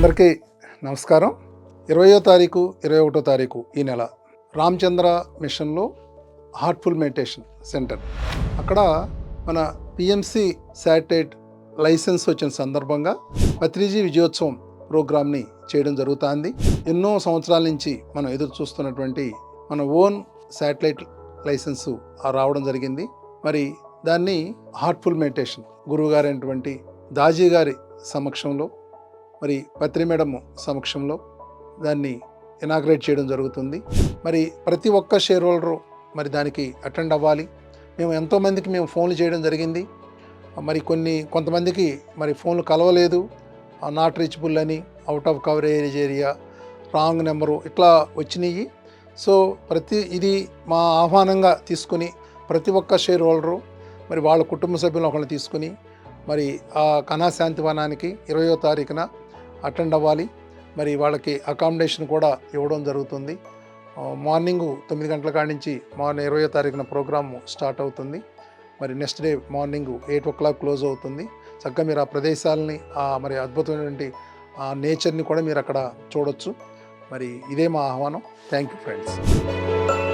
అందరికీ నమస్కారం. ఇరవయో తారీఖు ఇరవై ఒకటో తారీఖు ఈ నెల రామచంద్ర మిషన్లో హార్ట్ఫుల్ మెడిటేషన్ సెంటర్. అక్కడ మన పిఎంసి శాటిలైట్ లైసెన్స్ వచ్చిన సందర్భంగా పత్రిజీ విజయోత్సవం ప్రోగ్రామ్ని చేయడం జరుగుతుంది. ఎన్నో సంవత్సరాల నుంచి మనం ఎదురు చూస్తున్నటువంటి మన ఓన్ శాటిలైట్ లైసెన్సు రావడం జరిగింది. మరి దాన్ని హార్ట్ఫుల్ మెడిటేషన్ గురువుగారైనటువంటి దాజీ గారి సమక్షంలో మరి పత్రి మేడం సమక్షంలో దాన్ని ఇనాగ్రేట్ చేయడం జరుగుతుంది. మరి ప్రతి ఒక్క షేర్ హోల్డరు మరి దానికి అటెండ్ అవ్వాలి. మేము ఎంతోమందికి మేము ఫోన్లు చేయడం జరిగింది. మరి కొన్ని కొంతమందికి మరి ఫోన్లు కలవలేదు. నాట్ రీచబుల్ అని out of coverage area wrong number ఇట్లా వచ్చినాయి సో ప్రతి ఇది మా ఆహ్వానంగా తీసుకుని ప్రతి ఒక్క షేర్ హోల్డరు మరి వాళ్ళ కుటుంబ సభ్యులను ఒకరిని తీసుకుని మరి ఆ కణా శాంతివనానికి ఇరవయో తారీఖున అటెండ్ అవ్వాలి. మరి వాళ్ళకి అకామిడేషన్ కూడా ఇవ్వడం జరుగుతుంది. మార్నింగు తొమ్మిది గంటల కాడి నుంచి మార్నింగ్ ఇరవయో తారీఖున ప్రోగ్రామ్ స్టార్ట్ అవుతుంది. మరి next day morning eight o'clock close అవుతుంది. చక్కగా మీరు ఆ ప్రదేశాలని ఆ మరి అద్భుతమైనటువంటి ఆ నేచర్ని కూడా మీరు అక్కడ చూడొచ్చు. మరి ఇదే మా ఆహ్వానం. Thank you friends.